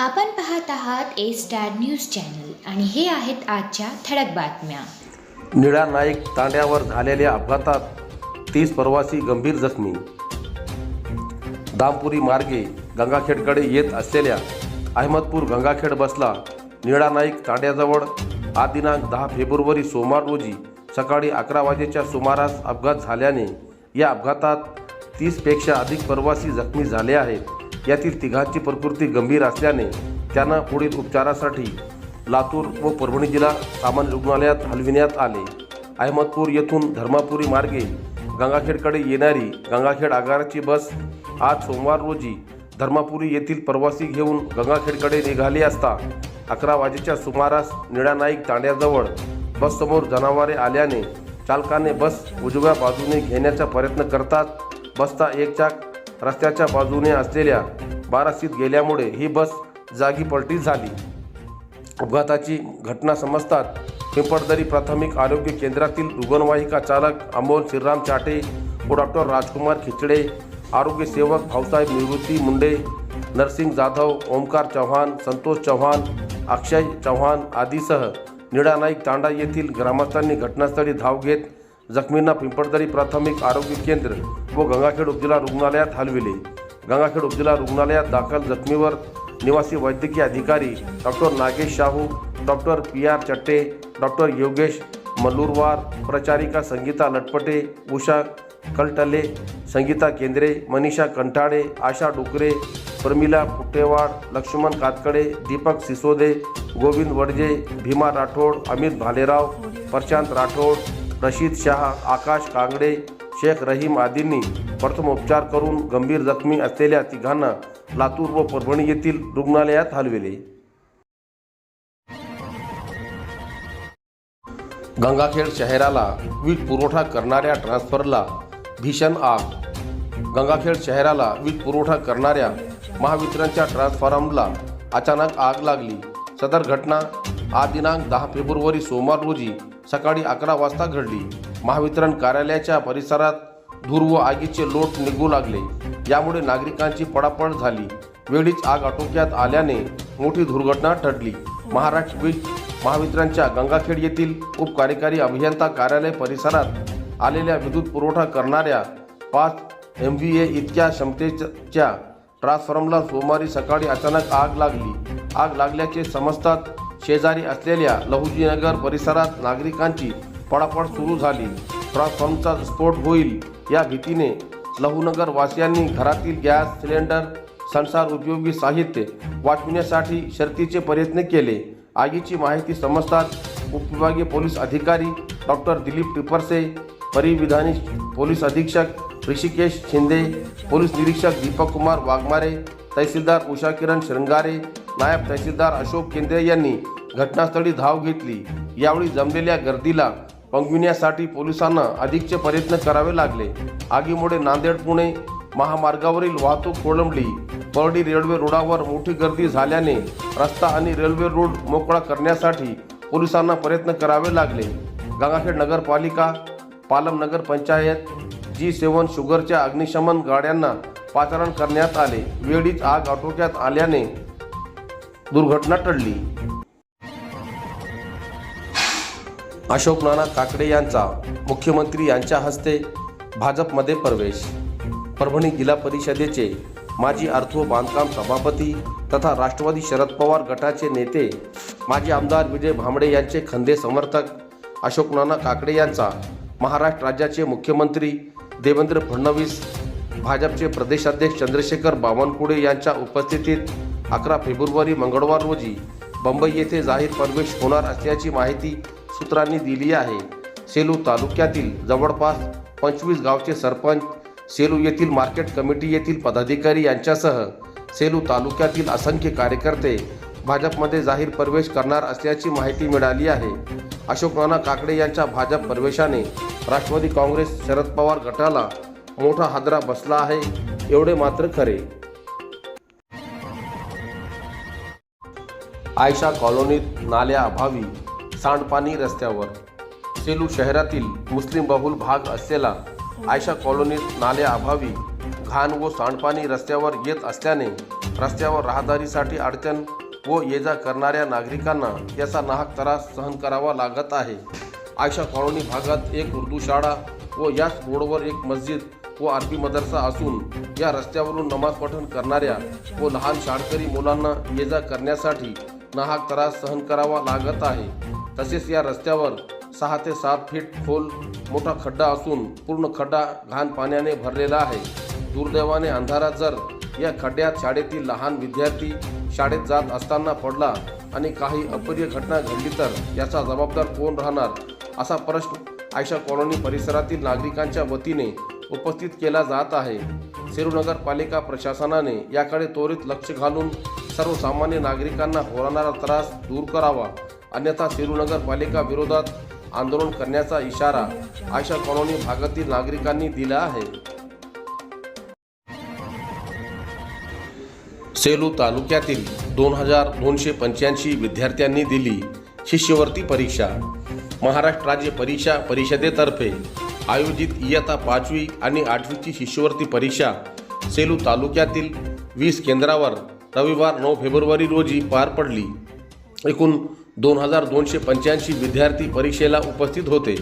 आपण पाहत आहात ए स्टार न्यूज चॅनल आणि हे आहेत आजच्या ठळक बातम्या. निळा नाईक तांड्यावर झालेल्या अपघातात तीस प्रवासी गंभीर जखमी. दामपुरी मार्गे गंगाखेडकडे येत असलेल्या अहमदपूर गंगाखेड बसला निळा नाईक तांड्याजवळ आज दिनांक दहा फेब्रुवारी सोमवार रोजी सकाळी अकरा वाजेच्या सुमारास अपघात झाल्याने या अपघातात तीसपेक्षा अधिक प्रवासी जखमी झाले आहेत. यातील तिघांची प्रकृती गंभीर असल्याने त्यांना पुढील उपचारासाठी लातूर व परभणी जिल्हा सामान्य रुग्णालयात हलविण्यात आले. अहमदपूर येथून धर्मापुरी मार्गे गंगाखेडकडे येणारी गंगाखेड आगाराची बस आज सोमवार रोजी धर्मापुरी येथील प्रवासी घेऊन गंगाखेडकडे निघाली असता अकरा वाजेच्या सुमारास निळा नाईक तांड्याजवळ बससमोर जनावरे आल्याने चालकाने बस उजव्या बाजूने घेण्याचा प्रयत्न करताच बसचा एक चाक रस्त्याच्या बाजूने असलेल्या बारासीत गेल्यामुळे ही बस जागी पलटी झाली. अपघाताची घटना समजतात पिंपळदरी प्राथमिक आरोग्य केंद्रातील रुग्णवाहिका चालक अमोल श्रीराम चाटे व डॉक्टर राजकुमार खिचडे आरोग्य सेवक भाऊसाहेब निवृत्ती मुंडे नरसिंग जाधव ओमकार चव्हाण संतोष चव्हाण अक्षय चव्हाण आदीसह निळा नाईक तांडा येथील ग्रामस्थांनी घटनास्थळी धाव घेत जखमींना पिंपळदरी प्राथमिक आरोग्य केंद्र व गंगाखेड उपजिल्हा रुग्णालयात हलविले. गंगाखेड उपजिल्हा रुग्णालयात दाखल जखमीवर निवासी वैद्यकीय अधिकारी doctor Nagesh Shahu doctor P R Chatte doctor Yogesh Mallurwar प्रचारिका Sangeeta Latpate Usha Kalatle Sangeeta Kendre Manisha Kanthale आशा डुकरे प्रमिला पुट्टेवाड लक्ष्मण कातकडे दीपक सिसोदे गोविंद वडजे भीमा राठोड अमित भालेराव प्रशांत राठोड रशीद शाह आकाश कांगडे शेख रहीम आदींनी प्रथमोपचार करून गंभीर जखमी असलेल्या तिघांना लातूर व परभणी येथील रुग्णालयात हलविले. गंगाखेड शहराला वीज पुरवठा करणाऱ्या ट्रान्सफरला भीषण आग. गंगाखेड शहराला वीज पुरवठा करणाऱ्या महावितरणच्या ट्रान्सफॉर्मला अचानक आग लागली. सदर घटना आज दिनांक दहा फेब्रुवारी सोमवार रोजी सकाळी अकरा वाजता घडली. महावितरण कार्यालयाच्या परिसरात धूर व आगीचे लोट निघू लागले. यामुळे नागरिकांची पडापड झाली. वेळीच आग आटोक्यात आल्याने मोठी दुर्घटना ठरली महाराष्ट्र वीज महावितरणच्या गंगाखेड येथील उपकार्यकारी अभियंता कार्यालय परिसरात आलेल्या विद्युत पुरवठा करणाऱ्या पाच एम व्ही ए इतक्या क्षमतेच्या ट्रान्सफॉर्मला सोमवारी सकाळी अचानक आग लागली. आग लागल्याचे समजतात शेजारी असलेल्या लहुजीनगर परिसरात नागरिकांची पडापड सुरू झाली. ट्रान्सफॉर्मचा स्फोट होईल या भीतीने लहुनगर वासियांनी घरातील गॅस सिलेंडर संसार उपयोगी साहित्य वाचविण्यासाठी शर्तीचे प्रयत्न केले. आगीची माहिती समजतात उपविभागीय पोलीस अधिकारी डॉक्टर दिलीप टिपरसे परिविधानी पोलीस अधीक्षक ऋषिकेश शिंदे पोलीस निरीक्षक दीपक कुमार वाघमारे तहसीलदार उषा किरण शृंगारे नायब तहसीलदार अशोक केंद्रे यांनी घटनास्थळी धाव घेतली. यावेळी जमलेल्या गर्दीला पंगविण्यासाठी पोलिसांना अधिकचे प्रयत्न करावे लागले. आगीमुळे नांदेड पुणे महामार्गावरील वाहतूक कोळंबली परडी रेल्वे रोडावर मोठी गर्दी झाल्याने रस्ता आणि रेल्वे रोड मोकळा करण्यासाठी पोलिसांना प्रयत्न करावे लागले. गंगाखेड नगरपालिका पालम नगर पंचायत जी सेवन शुगरच्या अग्निशमन गाड्यांना पाचारण करण्यात आले. वेळीच आग आटोक्यात आल्याने दुर्घटना टळली. अशोक नाना काकडे यांचा मुख्यमंत्री यांच्या हस्ते भाजपमध्ये प्रवेश. परभणी जिल्हा परिषदेचे माजी अर्थ व बांधकाम सभापती तथा राष्ट्रवादी शरद पवार गटाचे नेते माजी आमदार विजय भांबडे यांचे खंदे समर्थक अशोक नाना काकडे यांचा महाराष्ट्र राज्याचे मुख्यमंत्री देवेंद्र फडणवीस भाजपचे प्रदेशाध्यक्ष चंद्रशेखर बावनकुळे यांच्या उपस्थितीत अकरा फेब्रुवारी मंगळवार रोजी बंबई येथे जाहीर प्रवेश होणार असल्याची माहिती सूत्रांनी दिली आहे. सेलू तालुक्यातील जवळपास पंचवीस गावचे सरपंच सेलू येथील मार्केट कमिटी येथील पदाधिकारी यांच्यासह सेलू तालुक्यातील असंख्य कार्यकर्ते भाजपमध्ये जाहीर प्रवेश करणार असल्याची माहिती मिळाली आहे. अशोक नाना काकडे यांच्या भाजप प्रवेशाने राष्ट्रवादी काँग्रेस शरद पवार गटाला मोठा हादरा बसला आहे. एवढे मात्र खरे. आयशा कॉलनीत नाल्याअभावी सांडपाणी रस्त्यावर. सेलू शहरातील मुस्लिम बहुल भाग असलेला आयशा कॉलनीत नाल्याअभावी घाण व सांडपाणी रस्त्यावर येत असल्याने रस्त्यावर राहदारीसाठी अडचण व ये जा करणाऱ्या नागरिकांना याचा नाहक त्रास सहन करावा लागत आहे. आयशा कॉलनी भागात एक उर्दू शाळा व याच रोडवर एक मस्जिद व आरबी मदरसा असून या रस्त्यावरून नमाज पठण करणाऱ्या व लहान शाळकरी मुलांना ये जा करण्यासाठी नाहक त्रास सहन करावा लागत आहे. तसेच या रस्त्यावर सहा ते सात फीट खोल मोठा खड्डा असून पूर्ण खड्डा घाण पाण्याने भरलेला आहे. दुर्दैवाने अंधारात जर या खड्ड्यात शाळेतील लहान विद्यार्थी शाळेत जात असताना पडला आणि काही अप्रिय घटना घडली तर याचा जबाबदार कोण राहणार? असा प्रश्न आयशा कॉलनी परिसरातील नागरिकांच्या वतीने उपस्थित केला जात आहे. सेरूनगर पालिका प्रशासनाने याकडे त्वरित लक्ष घालून सर्वसामान्य नागरिकांना होणारा त्रास दूर करावा अन्यथा सेरूनगर पालिका विरोधात आंदोलन करण्याचा इशारा आशा कॉलनी भागातील नागरिकांनी दिला आहे. सेलू तालुक्यातील दोन हजार दोनशे पंच्याऐंशी विद्यार्थ्यांनी दिली शिष्यवृत्ती परीक्षा. महाराष्ट्र राज्य परीक्षा परिषदेतर्फे आयोजित इयत्ता पाचवी आणि आठवीची शिष्यवृत्ती परीक्षा सेलू तालुक्यातील वीस केंद्रावर रविवार नऊ फेब्रुवारी रोजी पार पडली. एकूण दोन हजार दोनशे पंच्याऐंशी विद्यार्थी परीक्षेला उपस्थित होते.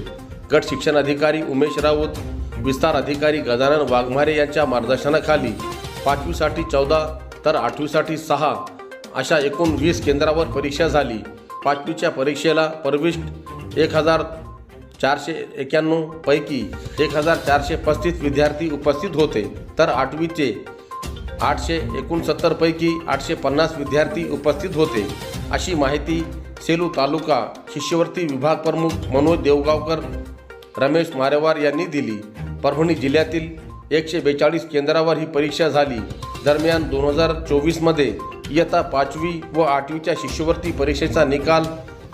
गट शिक्षण अधिकारी उमेश राऊत विस्तार अधिकारी गजानन वाघमारे यांच्या मार्गदर्शनाखाली पाचवीसाठी चौदा तर आठवीसाठी सहा अशा एकूण वीस केंद्रावर परीक्षा झाली. पाचवीच्या परीक्षेला प्रविष्ट एक हजार चारशे एक्याण्णव पैकी एक हजार चारशे पस्तीस विद्यार्थी उपस्थित होते. तर आठवीचे आठशे एकोणसत्तर पैकी आठशे पन्नास विद्यार्थी उपस्थित होते. अशी माहिती सेलू तालुका शिष्यवृत्ती विभाग प्रमुख मनोज देवगावकर रमेश मारेवार यांनी दिली. परभणी जिल्ह्यातील एकशे बेचाळीस केंद्रावर ही परीक्षा झाली. दरम्यान दोन हजार चोवीसमध्ये इयत्ता पाचवी व आठवीच्या शिष्यवृत्ती परीक्षेचा निकाल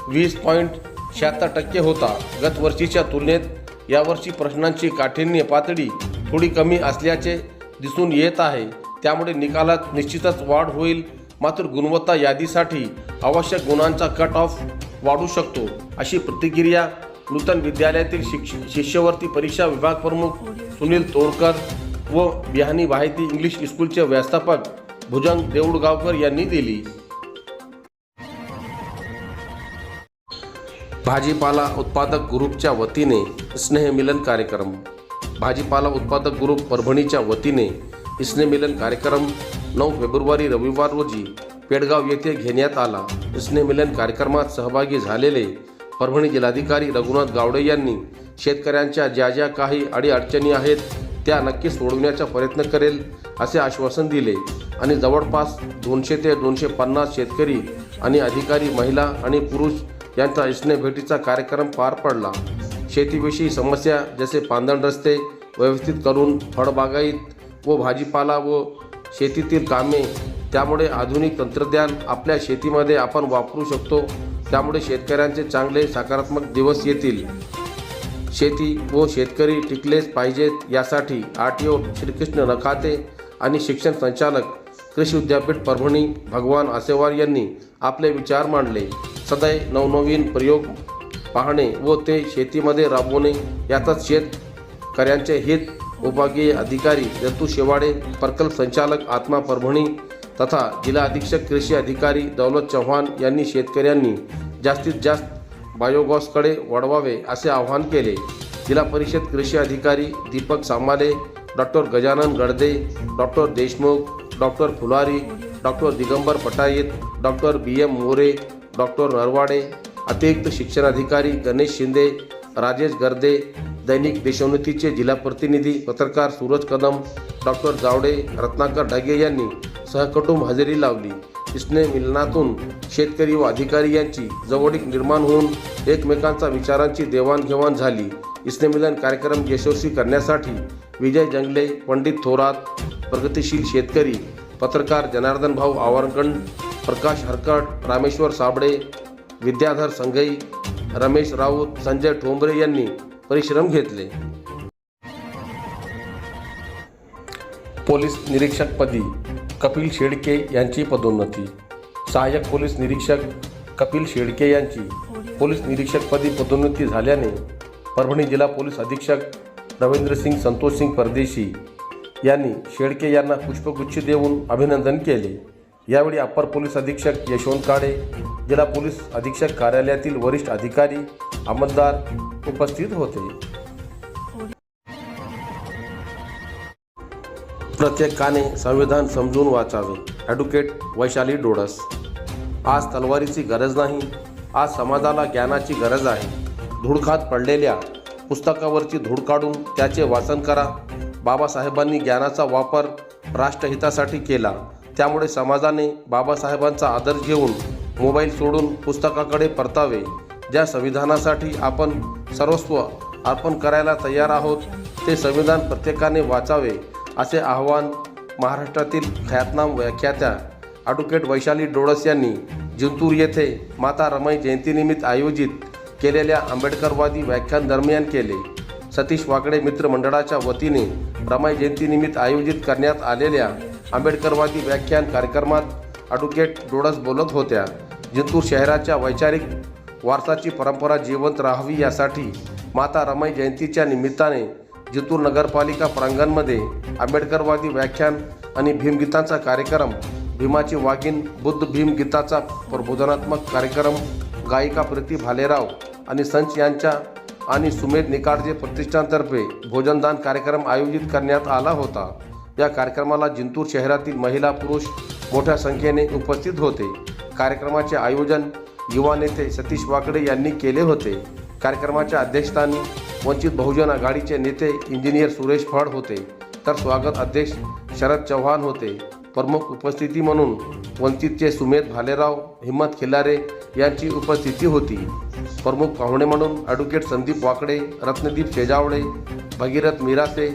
वीस पॉईंट शहात्तर टक्के होता. गतवर्षीच्या तुलनेत यावर्षी प्रश्नांची काठिण्य पातळी थोडी कमी असल्याचे दिसून येत आहे. त्यामुळे निकालात निश्चितच वाढ होईल. मात्र गुणवत्ता यादीसाठी आवश्यक गुणांचा कट ऑफ वाढू शकतो अशी प्रतिक्रिया नूतन विद्यालयातील शिक्ष शिष्यवृत्ती परीक्षा विभाग प्रमुख सुनील तोडकर व बिहानी माहिती इंग्लिश स्कूलचे व्यवस्थापक भुजंग देऊळगावकर यांनी दिली. भाजीपाला उत्पादक ग्रुपच्या वतीने स्नेहमिलन कार्यक्रम भाजीपाला उत्पादक ग्रुप परभणीच्या वतीने स्नेहमिलन कार्यक्रम नऊ फेब्रुवारी रविवार रोजी पेडगाव येथे घेण्यात आला. स्नेहमिलन कार्यक्रमात सहभागी झालेले परभणी जिल्हाधिकारी रघुनाथ गावडे यांनी शेतकऱ्यांच्या ज्या ज्या काही अडीअडचणी आहेत त्या नक्की सोडविण्याचा प्रयत्न करेल असे आश्वासन दिले. आणि जवळपास दोनशे ते दोनशे पन्नास शेतकरी आणि अधिकारी महिला आणि पुरुष यांचा स्नेह भेटीचा कार्यक्रम पार पडला. शेतीविषयी समस्या जसे पांदण रस्ते व्यवस्थित करून फळबागायत व भाजीपाला व शेतीतील कामे त्यामुळे आधुनिक तंत्रज्ञान आपल्या शेतीमध्ये आपण वापरू शकतो. त्यामुळे शेतकऱ्यांचे चांगले सकारात्मक दिवस येतील. शेती व शेतकरी टिकलेच पाहिजेत यासाठी R T O Shrikrishna Nakhate आणि शिक्षण संचालक कृषी विद्यापीठ परभणी भगवान आसेवार यांनी आपले विचार मांडले. सदैव नवनवीन प्रयोग पाहणे व ते शेतीमध्ये राबवणे यातच शेतकऱ्यांचे हित उपभागीय अधिकारी दत्तू शेवाडे प्रकल्प संचालक आत्मा परभणी तथा जिल्हा अधीक्षक कृषी अधिकारी दौलत चव्हाण यांनी शेतकऱ्यांनी जास्तीत जास्त बायोगॉसकडे वळवावे असे आवाहन केले. जिल्हा परिषद कृषी अधिकारी Deepak Samale doctor Gajanan Gadde doctor Deshmukh doctor Phulari doctor Digambar Patait doctor B M More doctor Narwade अतिरिक्त शिक्षणाधिकारी गणेश शिंदे राजेश गर्दे दैनिक देशोन्नतीचे जिल्हा प्रतिनिधी पत्रकार सूरज कदम डॉक्टर जावडे रत्नाकर डागे यांनी सहकुटुंब हजेरी लावली. स्नेह मिलनातून शेतकरी व अधिकारी यांची जवळीक निर्माण होऊन एकमेकांचा विचारांची देवाणघेवाण झाली. स्नेहमिलन कार्यक्रम यशस्वी करण्यासाठी विजय जंगले पंडित थोरात प्रगतिशील शेतकरी पत्रकार जनार्दन भाऊ आवरकंड प्रकाश हरकट रामेश्वर साबळे विद्याधर संघई रमेश राऊत संजय ठोंबरे यांनी परिश्रम घेतले. पोलीस निरीक्षकपदी कपिल शेडके यांची पदोन्नती. सहाय्यक पोलीस निरीक्षक कपिल शेडके यांची पोलीस निरीक्षकपदी पदोन्नती झाल्याने परभणी जिल्हा पोलीस अधीक्षक रवींद्रसिंग संतोषसिंग परदेशी यांनी शेडके यांना पुष्पगुच्छ देऊन अभिनंदन केले. यावेळी अप्पर पोलीस अधीक्षक यशवंत काळे जिल्हा पोलीस अधीक्षक कार्यालयातील वरिष्ठ अधिकारी अंमलदार उपस्थित होते. प्रत्येकाने संविधान समजून वाचावे. ॲडव्होकेट वैशाली डोडस. आज तलवारीची गरज नाही आज समाजाला ज्ञानाची गरज आहे. धूळखात पडलेल्या पुस्तकावरची धूळ काढून त्याचे वाचन करा. बाबासाहेबांनी ज्ञानाचा वापर राष्ट्रहितासाठी केला. त्यामुळे समाजाने बाबासाहेबांचा आदर घेऊन मोबाईल सोडून पुस्तकाकडे परतावे. ज्या संविधानासाठी आपण सर्वस्व अर्पण करायला तयार आहोत ते संविधान प्रत्येकाने वाचावे असे आवाहन महाराष्ट्रातील ख्यातनाम व्याख्यात्या ॲडव्होकेट वैशाली डोळस यांनी जिंतूर येथे माता रमाई जयंतीनिमित्त आयोजित केलेल्या आंबेडकरवादी व्याख्यान दरम्यान केले. सतीश वाकडे मित्रमंडळाच्या वतीने रमाई जयंतीनिमित्त आयोजित करण्यात आलेल्या आंबेडकरवादी व्याख्यान कार्यक्रमात ॲडव्होकेट डोळस बोलत होत्या. जिंतूर शहराच्या वैचारिक वारसाची परंपरा जिवंत राहावी यासाठी माता रमाई जयंतीच्या निमित्ताने जिंतूर नगरपालिका प्रांगणमध्ये आंबेडकरवादी व्याख्यान आणि भीमगीतांचा कार्यक्रम भीमाची वाघीण बुद्ध भीमगीताचा प्रबोधनात्मक कार्यक्रम गायिका प्रीती भालेराव आणि संच यांच्या आणि सुमेध निकाडजे प्रतिष्ठानतर्फे भोजनदान कार्यक्रम आयोजित करण्यात आला होता. या कार्यक्रमाला जिंतूर शहरातील महिला पुरुष मोठ्या संख्येने उपस्थित होते. कार्यक्रमाचे आयोजन युवा नेते सतीश वाकडे यांनी केले होते. कार्यक्रमाच्या अध्यक्षस्थानी वंचित बहुजन आघाडीचे नेते इंजिनियर सुरेश फड होते. तर स्वागत अध्यक्ष शरद चव्हाण होते. प्रमुख उपस्थिती म्हणून वंचितचे सुमेध भालेराव हिम्मत खिल्लारे यांची उपस्थिती होती. प्रमुख पाहुणे म्हणून ॲडव्होकेट संदीप वाकडे रत्नदीप शेजावळे भगीरथ मिरासे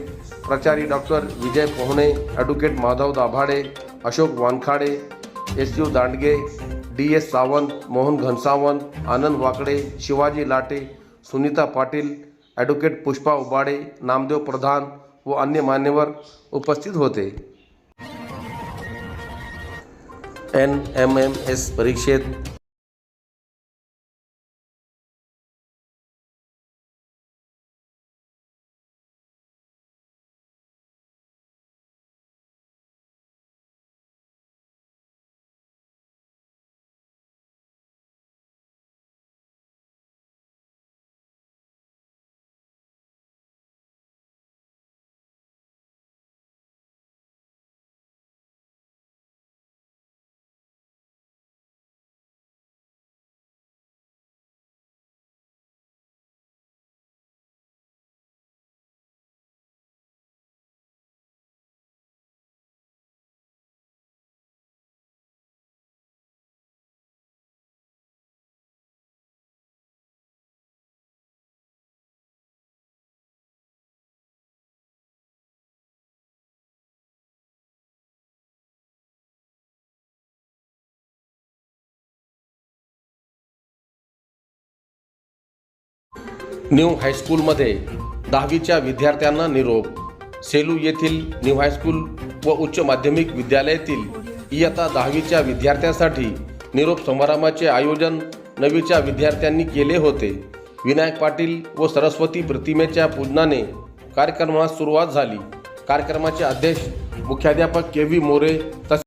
प्राचार्य doctor Vijay Pohane advocate Madhav Dabhade Ashok Wankhade S U Dandge D S Sawant Mohan Ghansawant Anand Wakde Shivaji Late Sunita Patil advocate Pushpa Ubade Namdev Pradhan व अन्य मान्यवर उपस्थित होते. एन एम एम एस परीक्षेत new हायस्कूलमध्ये दहावीच्या विद्यार्थ्यांना निरोप. सेलू येथील न्यू हायस्कूल व उच्च माध्यमिक विद्यालयातील इयत्ता दहावीच्या विद्यार्थ्यांसाठी निरोप समारंभाचे आयोजन नवीच्या विद्यार्थ्यांनी केले होते. विनायक पाटील व सरस्वती प्रतिमेच्या पूजनाने कार्यक्रमास सुरुवात झाली. कार्यक्रमाचे अध्यक्ष मुख्याध्यापक के व्ही मोरे तसेच